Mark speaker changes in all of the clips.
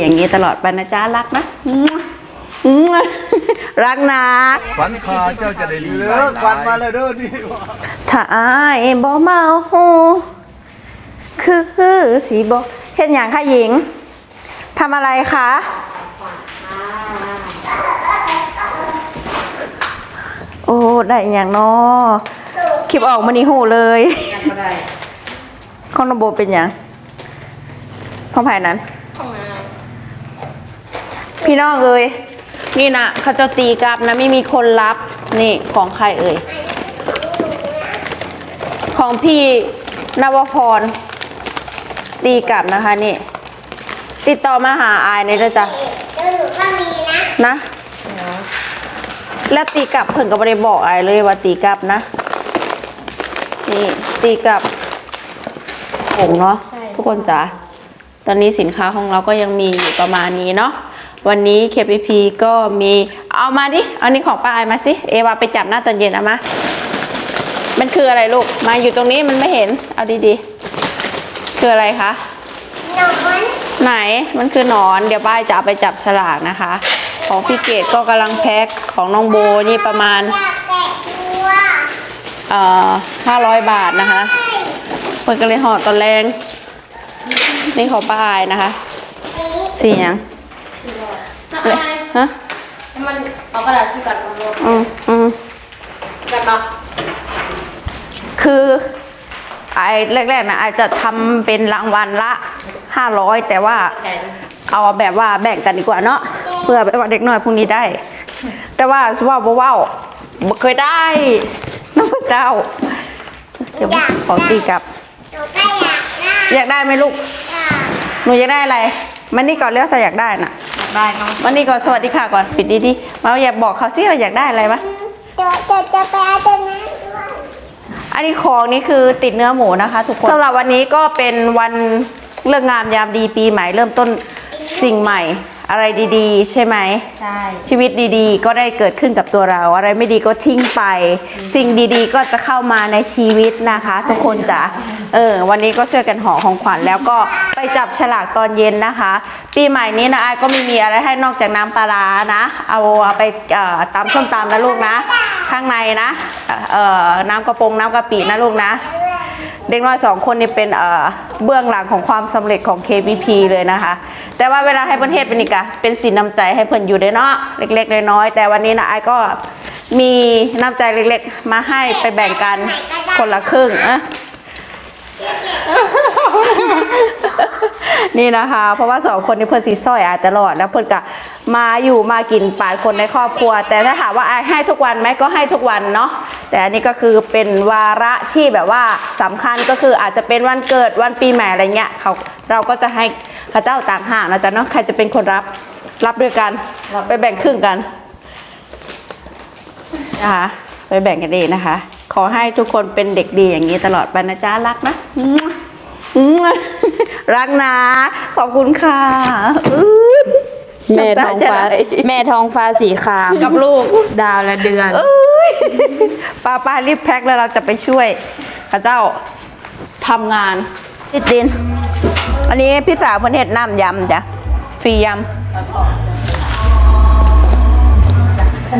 Speaker 1: อย่างนี้ตลอดไปนะจ๊ะรักนะมั่วมั่วรักนะ
Speaker 2: ขวัญคาเจ้าจะได้ดี
Speaker 3: เลิกควันมาแล้วเด้อนี่
Speaker 1: ถ้าอายบ่เมาคือสีบ่เฮ็ดหยังคะหญิงทำอะไรคะโอ้ได้อหย่างเนาะคลิปออกมานี่โหเลยของนองโบเป็นหยังของภายนั้น พี่น้องเอ้ยนี่นะเขาจะตีกลับนะไม่มีคนรับนี่ของใครเอ่ยของพี่นวพร ตีกลับนะคะนี่ ติดต่อมาหาอายเนี่ยจ้ะ
Speaker 4: เดี๋ยวหนูก็มีนะ
Speaker 1: นะ แล้วตีกลับเพิ่นก็ไม่ได้บอกอายเลยว่าตีกลับนะ นี่ตีกลับผงเนาะทุกคนจ๋าตอนนี้สินค้าของเราก็ยังมีอยู่ประมาณนี้เนาะ วันนี้ KPP ก็มีเอามาดิเอานี่ของป้าอายมาสิเอวาไปจับหน้าตอนเย็นเอามา มันคืออะไรลูก มาอยู่ตรงนี้มันไม่เห็น เอาดีๆ คืออะไรคะ
Speaker 4: หนอน
Speaker 1: ไหนมันคือหนอน เดี๋ยวป้ายจะเอาไปจับฉลากนะคะ ของพี่เกดก็กำลังแพ็คของน้องโบนี่ประมาณ
Speaker 4: อยากแกะตัว
Speaker 1: เอ่อห้าร้อยบาทนะคะเปิดกันเลยห่อตอนแรง นี่ของป้าอายนะคะ เสียง เลยฮะ
Speaker 5: มันเอากระดาษที่กัดมันลง
Speaker 1: อืมอืม
Speaker 5: กันเนาะ
Speaker 1: คือไอ้แรกๆนะไอจะทำเป็นรางวัลละห้าร้อยแต่ว่า
Speaker 5: แกะ
Speaker 1: เอาแบบว่าแบ่งกันดีกว่าเนาะเพื่อแบบว่าเด็กน้อยพวกนี้ได้ แต่ว่าสว่าบ่เว้าบ่เคยได้น้องเจ้าเดี๋ยวขอตีกลับ
Speaker 4: หนูก็อยากได้
Speaker 1: อยากได้ไหมลูก
Speaker 4: ค่ะ
Speaker 1: หนูอยากได้อะไร มันนี่ก่อนเรียกถ้าอยากได้น่ะ
Speaker 5: ได้น้อง
Speaker 1: มันนี่ก่อนสวัสดีค่ะก่อนปิดดีๆมาอยากบอกเขาสิว่าอยากได้อะไรปะ
Speaker 4: เดี๋ยวจะจะไปเอาตัวนั้นด้วย
Speaker 1: อันนี้ของนี่คือติดเนื้อหมูนะคะ ทุกคนสำหรับวันนี้ก็เป็นวันเลิกงามยามดีปีใหม่เริ่มต้นสิ่งใหม่ อะไรดีๆ ใช่ไหม
Speaker 5: ใช่
Speaker 1: ชีวิตดีๆ ก็ได้เกิดขึ้นกับตัวเรา อะไรไม่ดีก็ทิ้งไป สิ่งดีๆ ก็จะเข้ามาในชีวิตนะคะ ทุกคนจ๋าเออ วันนี้ก็ช่วยกันห่อของขวัญแล้วก็ไปจับฉลากตอนเย็นนะคะ ปีใหม่นี้นะไอ้ายก็ไม่มีอะไรให้นอกจากน้ำปลาร้านะ เอาไปเอ่อตำส้มตำนะลูกนะ ข้างในนะเอ่อน้ำกระปงน้ำกะปินะลูกนะเด็กน้อยสองคนนี่เป็นเอ่อเบื้องหลังของความสำเร็จของ KBP เลยนะคะ แต่ว่าเวลาให้ประเทศเป็นอีกอะเป็นสินน้ำใจให้เพิ่นอยู่ได้เนาะเล็กๆน้อยๆแต่วันนี้นะไอ้ายก็มีน้ำใจเล็กๆ มาให้ไปแบ่งกันคนละครึ่งอะนี่นะคะ เพราะว่าสองคนนี้เพิ่นสีส้อยอายตลอดแล้วเพิ่นก็มาอยู่มากินปาดคนในครอบครัว แต่ถ้าถามว่าอายให้ทุกวันไหมก็ให้ทุกวันเนาะ แต่อันนี้ก็คือเป็นวาระที่แบบว่าสำคัญก็คืออาจจะเป็นวันเกิดวันปีใหม่อะไรเงี้ยเขาเราก็จะให้พระเจ้าต่างหากนะจ๊ะเนาะใครจะเป็นคนรับรับด้วยกันไปแบ่งครึ่งกันนะคะไปแบ่งกันดีนะคะ ขอให้ทุกคนเป็นเด็กดีอย่างนี้ตลอดไปนะจ๊ะรักนะอืมรักนะ ขอบคุณค่ะอื้อ
Speaker 5: แม่ท้องฟ้า
Speaker 1: น้ำตาจะไหล
Speaker 5: แม่ท้องฟ้าสีคราม
Speaker 1: กับลูก
Speaker 5: ดาวและเดือน
Speaker 1: เอ้ย ป้าป้ารีบแพ็คแล้วเราจะไปช่วยข้าเจ้าทำงานพี่จิน อันนี้พี่สาวเพิ่นเฮ็ดน้ำยำจ้ะฟรียำ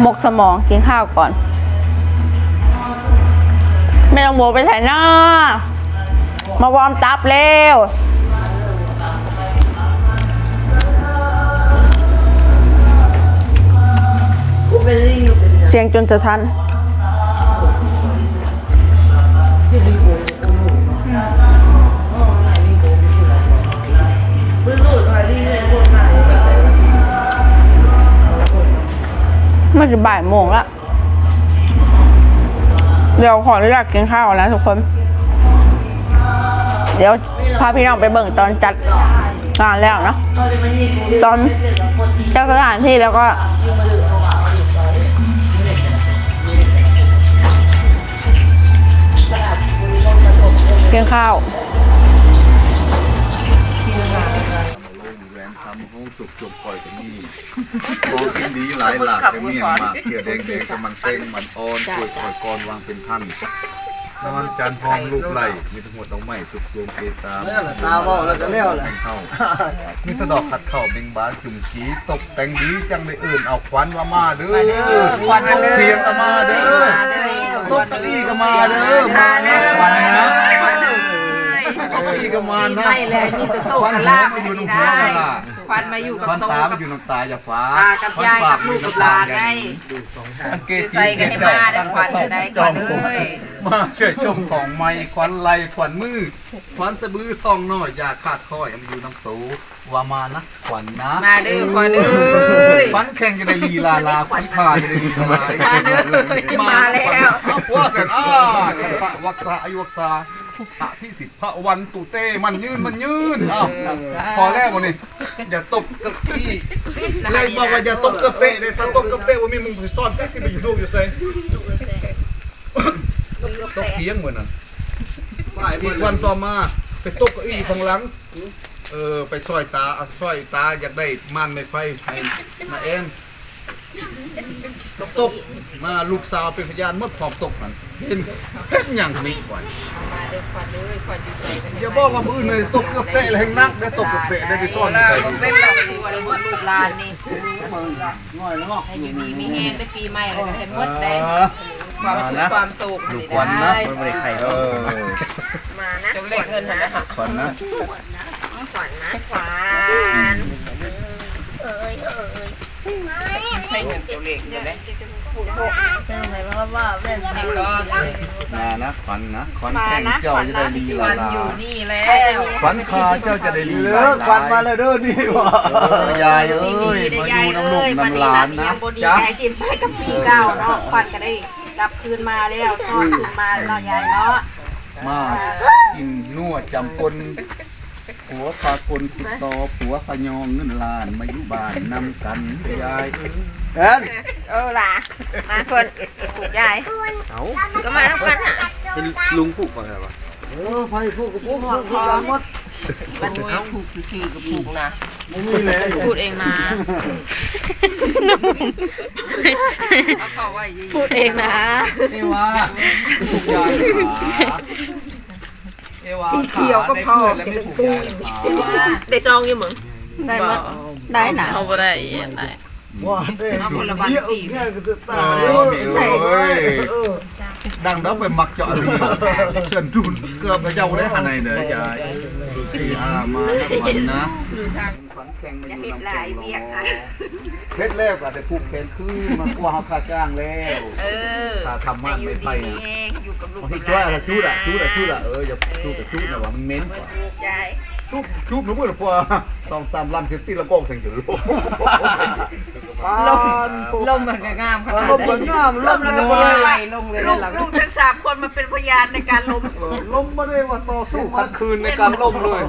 Speaker 1: หมกสมองกินข้าวก่อน ไม่ต้องโมไปใส่หน้ามาวอร์มตับเร็วเสียงจนสะท้าน มันจะบ่ายโมงละเดี๋ยวขออนุญาตกินข้าวนะทุกคน เดี๋ยวพาพี่น้องไปเบิ่งตอนจัดงานแล้วเนาะตอนเจ้าสถานที่แล้วก็กินข้าว
Speaker 2: ทำห้องจุกจุกปล่อยกันนี่โอ้กินดีหลายหลักจะเมี่ยงมากเขี่ยแดงแดงๆแต่มันเส้งมันอ่อนคุยคอยกรวางเป็นท่านนอนจันทร์พร้อมลูกไหลมีทั้งหมดดอกไม้สุกรวมเกสาม
Speaker 3: แล้วล่ะตาเว้าแล้วก็แล้วล่ะ
Speaker 2: เข้ามีแตะดอกขัดเข่าเบ่งบานจุ่มขีตกแต่งดีจังไม่อื่นเอาควันว่ามาเด้อ
Speaker 5: ควันมาเด้อ
Speaker 2: เทียมก็มาเด้อตกเก้าอี้ก็มาเด้อมาแน่ควันนะเก้าอี้ก็มานะ
Speaker 5: ไม่เลยมีแต่โต๊ะ
Speaker 2: ควัน
Speaker 5: กับ
Speaker 2: หัว
Speaker 5: ลาบ
Speaker 2: มาอยู่
Speaker 5: ไม่
Speaker 2: น้ำหัว
Speaker 5: ได้
Speaker 2: มาล่ะ
Speaker 5: ควันมาอยู่กับ
Speaker 2: ควัน
Speaker 5: โต๊ะ
Speaker 2: ตา
Speaker 5: กั
Speaker 2: มา
Speaker 5: บ
Speaker 2: อยู่น้ำตาอย่าฟ้า
Speaker 5: ตากับยายกับลูกกับหลานไง
Speaker 2: อันเก
Speaker 5: จะ
Speaker 2: สี
Speaker 5: ใส่กันให้มาได้ควันจะได้ควันเอ้ย
Speaker 2: มาเชื่อชมของไม้ควันไหลควันมือควันสะบือทองน้อยอย่าขาดคอยเอามาอยู่น้ำตูว่ามานะควันนะ
Speaker 5: มาเด้อควันเอ้ย
Speaker 2: ควันแข่งจะได้ลีลาลาควันพาจะได้ลีลา
Speaker 5: ควันเอ้ยมาแล้ว
Speaker 2: ว่าเสร็จอ้าคันตะวักษาอายุวักษา พระที่สิบพระวันตุเต้มันยืนมันยืนอ้าวพอแล้ววันนี้อย่าตบเกับที่เลยบอกว่าอย่าตบเกับเตะเลยถ้าตบเกับเตะว่ามีมึงไปซ่อนแท็กซี่ไปอยู่ดูอยู่ไสตบเสียงเหมือนนั้นอีกวันต่อมาไปตบเก้าอี้ข้างหลังเออไปซอยตาเอาซอยตาอยากได้ม่านไม่ไฟให้มาเอ็นตกตกมาลูกสาวเป็นพยานหมดพร้อมตกนั่นเห็นเห็นอย่างนี้ก่อน
Speaker 5: มา เด้อควันเอ้ยควันอยู่ใส่กัน
Speaker 2: อย่าบอกว่ามือเลยตกกระเตะเลยแห่งนักได้ตกกระเตะได้ไปซ่อน
Speaker 5: แล้
Speaker 2: ใส่
Speaker 5: วเป็นแบบตัวเลยว่าลูกหลานนี่
Speaker 3: ง่อยแล้วเนาะ
Speaker 5: ให้อยู่ดีมีแห้งได้ปีใหม่แล้วก็ให้หมดได้
Speaker 2: เออ
Speaker 5: ความสุขความสุข
Speaker 2: ลูก
Speaker 5: นี่
Speaker 2: ควันนะ
Speaker 5: ได้
Speaker 2: ไม่ได้ไข่เออ
Speaker 5: มานะจำเลขเงินนะ
Speaker 2: ควันนะ
Speaker 5: ขวัญนะขวัญ
Speaker 4: เอ้ยเอ้ย
Speaker 5: ให้เงินตัวเลขเดี๋ยวได้
Speaker 2: มานะควันนะควันแข่งเจ้าจะได้ลี
Speaker 5: ข
Speaker 2: ลา
Speaker 5: วัญ
Speaker 2: ลา
Speaker 5: อยู่นี่แล้ว
Speaker 2: ควันคาเจ้าจะได้ลี
Speaker 3: เหลื
Speaker 2: ลา
Speaker 3: อ
Speaker 2: ลา
Speaker 3: ควันมาแล้วเด้อนี่ว่ะ
Speaker 2: เออยายเอ้ยมาอยู่น้ำลูกน้ำหลานนะจ๊ะ
Speaker 1: ยายกินไปกับปีเก่าเนาะควันก็ได้กลับคืนมาแล้วทอดคืนมาเนาะยายเนาะ
Speaker 2: มากินนัวจำปนผัวพากลขุดต่อผัวพยองเงินล้านมาอยู่บ้านนำกันยาย
Speaker 3: แอ น
Speaker 1: เออล่ะมาคนปลูกยายก็มาแล้วกันอะ
Speaker 2: ลุงผูกมาไงวะ
Speaker 3: เออไฟพูดกับพูดพูดกันหมด
Speaker 5: มันเอาผูกชื่อกับผูกนะ
Speaker 3: ไม่มีเลย
Speaker 5: พูดเองนะเอาเข้าไว้ดี
Speaker 1: พูดเองนะ
Speaker 2: นี่ว่าผูกยายขาเอวาเขียวก็พอแล้วไม่ผูกยายขา
Speaker 1: ได้ซองอยู่มึงได้มั้ยได้นะ
Speaker 5: เอาไปได้ได้
Speaker 3: ว่าเด้เยอะเนี่ยก็จะตา
Speaker 2: เอ
Speaker 3: เด้
Speaker 2: อ
Speaker 3: อ
Speaker 2: เอ้ยดังแล้วไปมักเจาะเลยเชิญทุนเกือบไปเจ้าได้หันไหนเด้อยายสี่ห้ามาวันนะฝันแข่งมาอยู่น้ำแข็งเพชรแล้วก็แต่ผูกแขนคือมันกลัวเขาค่าจ้างแล้ว
Speaker 5: เออ
Speaker 2: ถ้าทำมันไม่ไปนะ
Speaker 5: อยู่กับลูก
Speaker 2: บางทีช่วยอะไรชุดอะชุดอะชุดอะเอออย่าชุดกับชุดนะว่ามันเหม็นกว่า
Speaker 5: ยาย
Speaker 2: ชุบชุบหนูมือหรือเปล่าต้องสามลำถึงตีละกองเสียงถึงโลก
Speaker 3: ลม
Speaker 5: ลมมันก็งามขนาด
Speaker 3: ลมเหมือนงามลม
Speaker 5: แล้ว
Speaker 3: เล
Speaker 5: ก็
Speaker 3: ย
Speaker 5: ปีใหม่ลงเลยลูกลูกทั้งสามคนมาเป็นพยานในการลม
Speaker 3: ลมมาได้ว่าต่อสู้
Speaker 2: ขัดคืนในการล่มเลย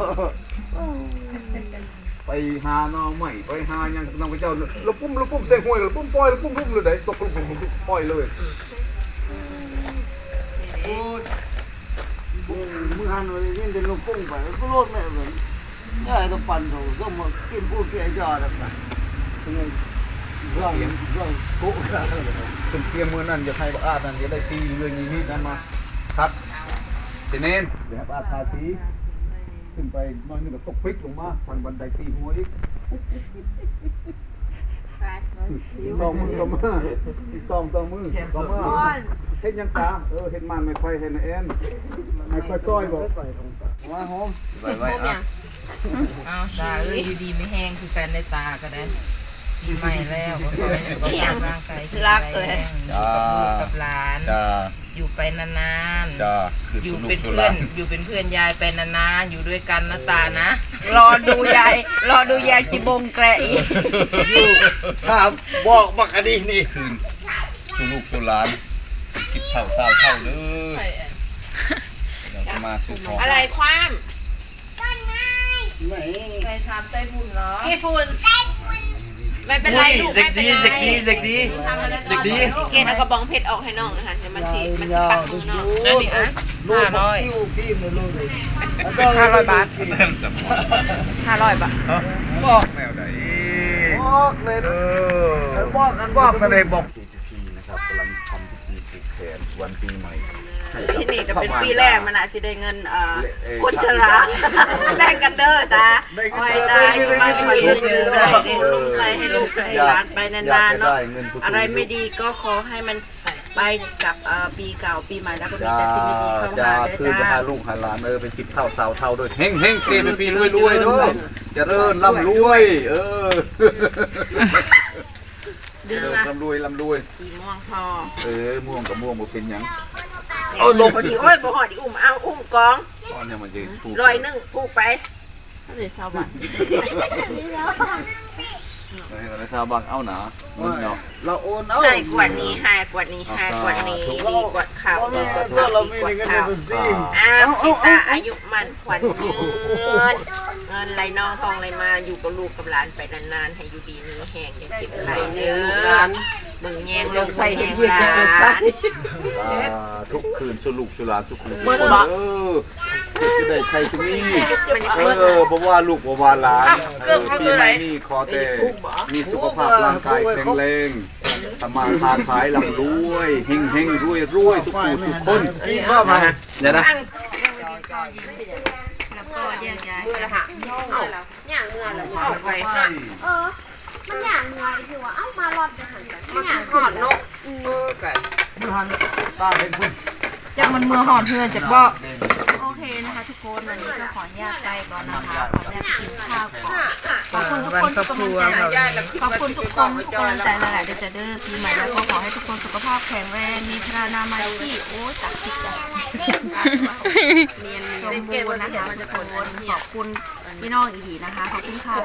Speaker 2: ไปหาหน้องใหม่ไปหายังนำพระเจ้าแล้วปุ้มแล้วปุ้มเสียงห้วยแล้วปุ้มปล่อยแล้วปุ้มปุ้มเลยได้ตกปุ้มปุ้มปุ้มปล่อยเลย
Speaker 3: มือหันวันนี้เดินลงพุ่งไปก็โลดแม่เหมือนยายต้องปั่นเขาต้องมากินพูดแก่ยอดแบบนั้นเรื่องเรื่องโก๊ะกัน
Speaker 2: เตรียมมือนั่นจะให้อาดนั่นจะได้ซีเรื่องนี้นี่นั่นมาคัดเสนนเดี๋ยวอาดทาสีขึ้นไปน้อยนึงก็ตกพลิกลงมาฟันบันไดตีหัวอีก สองมือก็มาอีกสองสองมือก็มาเห็นยังตาเออเห็นมันไม่ไฟเห็นแอนไม่ไฟซอยบอก
Speaker 3: มาโฮม
Speaker 2: ไว้ไว้อะ
Speaker 5: เอาตาเอ้ยอยู่ดีไม่แห้งคือกันในตาก็ได้ปีใหม่แล้วก็ขอให้สุขภาพร่างกายแข็งแรงอยู่กับลูกกับหลาน
Speaker 2: จ้า
Speaker 5: อยู่ไปนาน
Speaker 2: จ้า
Speaker 5: ๆอยู่เป็นเพื่อนอยู่เป็นเพื่อนยายไปนานๆอยู่ด้วยกันนะตานะ รอดูยาย รอดูยายจิบงแกระอีก
Speaker 3: ครับบอกบักอดีนี่
Speaker 2: คืนชูลูกชูหลานคิดเท่าเศร้าเท่าเลยเดี๋ยวจะมาซื้อของ
Speaker 5: อะไรความ
Speaker 3: ไหน
Speaker 5: ใครทำไต้ฝุ่นเหรอ
Speaker 1: กี่ฝุ่น
Speaker 5: ไม่เป็นไรลูกไม่เป็นไร
Speaker 3: เด็กดีเด็กดี
Speaker 5: เด็กดี
Speaker 1: เกณฑ์เอากระบองเพชรออกให้น้องนะคะเดี๋ยวมันสิมันสิปักมือน้อง
Speaker 5: นั่นนี่อะ
Speaker 3: ลูก
Speaker 5: ห้าร้อย
Speaker 3: คิวพี่เนี่ยลูกเลย
Speaker 5: ห้าร้อยบาท
Speaker 2: เริ่มสมอง
Speaker 1: ห้าร้อยบาท
Speaker 3: บอก
Speaker 2: แมวไหน
Speaker 3: บอกเลย
Speaker 2: เออ
Speaker 3: บอกกัน
Speaker 2: บอกกันเลยบอก PTP นะครับกำลังทำพิธีผูกแขนวันปีใหม่
Speaker 6: ที่นี่จะเป็นปีแรกมันอาจจะได้เงินเอ่อคนชราแบ่งกันเด้อจ้า
Speaker 2: ได้เงิน
Speaker 6: ไว้
Speaker 2: เดือน
Speaker 6: ได้
Speaker 2: ได้
Speaker 6: อยู่
Speaker 2: เงิน
Speaker 6: บ้านคอย
Speaker 2: ได้
Speaker 6: ยืน
Speaker 2: เงินเดือน
Speaker 6: ได้ลุงใจให้ลูกให้หลานไปนานๆเนาะ
Speaker 2: อะไร
Speaker 6: ไม่ดีก็ขอให้มันไปกับปีเก่าปีใหม่แล้วก็มีแต่สิ่งดีๆเข้า
Speaker 2: จ้า
Speaker 6: มา
Speaker 2: คื
Speaker 6: เด้
Speaker 2: น
Speaker 6: อจ้า
Speaker 2: หาลูกหาหลานเออเป็นสิบเท่าสาวเท่าด้วยเฮงเฮงเกเป็นปีรวยรวยด้วยเริญร่ำรวย เออเริญ
Speaker 6: นะ
Speaker 2: ร่ำรวยร่ำรวย
Speaker 6: สีม่วงพอ
Speaker 2: เออม่วงกับม่วงบ่เป็นยัง
Speaker 6: โอ้ลงพอดีโอ้ยบ่หอดอีอุ้มเอาอุ้มกอง
Speaker 2: ตอนเนี้มันจะถูก
Speaker 6: ร้อยหนึงผูกไปเดี๋ยวชาวบ้าน
Speaker 2: เออแล้วชาวบ้านเอาหนาเงินเนาะ
Speaker 3: เราโอนเอา
Speaker 6: ให้กว่านี้ให้กว่านี้ให้กว่านี้ดีกว่าข้าว
Speaker 3: เรา
Speaker 6: ดี
Speaker 3: มี
Speaker 6: กว่า
Speaker 3: เงิน
Speaker 6: ข้าว
Speaker 3: เรา
Speaker 6: ดี
Speaker 3: มี
Speaker 6: กว่า
Speaker 3: เงิน
Speaker 6: ข้าว
Speaker 3: เป็นสิ่ง
Speaker 6: อ้าวพี่ตาอายุมันขวัญยืน เงินไหลนองทองไหลมาอยู่กับลูกกับหลานไปนานๆให้อยู่ดีมีแห้งอย่าเก็บไหลเด้อเบิ่งแยงเบิ่งใส่แยงหลาน
Speaker 2: อ่ทุกคืนสุลูกสุหลานทุกคืน
Speaker 6: เบิดบ่
Speaker 2: เออจะได้ใครทุกนี้
Speaker 6: มันจะ
Speaker 2: เอ
Speaker 6: เบิด
Speaker 2: อบ่ว่าลูกบ่ว่าหลาน
Speaker 6: อ้าวเกิดเขาตัวไหน
Speaker 2: ปีใหม่นี่ขอแต่มีสุขภาพร่างกายแข็งแรงสมาทานขายลำรวยเฮงเฮงรวยรวยทุกผู้ทุกคน
Speaker 3: กินข้าวมา
Speaker 2: เดี๋ยวนะ
Speaker 6: ก็แยกย้ายกัน
Speaker 7: อย่างเงื่อนแล้ว
Speaker 6: ออกไป
Speaker 7: เออ มันอย่างเงื่อนคือว่าเอ้ามารอดจะหันกันมันอย่าง
Speaker 6: หอดนก
Speaker 5: จักมันมือหอดเพื่อนจักบ่
Speaker 6: โอเคนะ คนวันนี้ก็ขออนุญาตไปก่อนนะคะขออนุญาตกินข้าวก่อนขอบคุณทุกคนทุกกำลังใจขอบคุณทุกคนทุกกำลังใจหลายๆเดยวจะเด้อปีใหม่แล้วก็ขอให้ทุกคนสุขภาพแข็งแรงมีพระนามัยที่โอ้ตักจิตจักเรียนสมบูรณ์นะคะทุกคนขอบคุณพี่น้องอีกทีนะคะขอบคุณค่ะ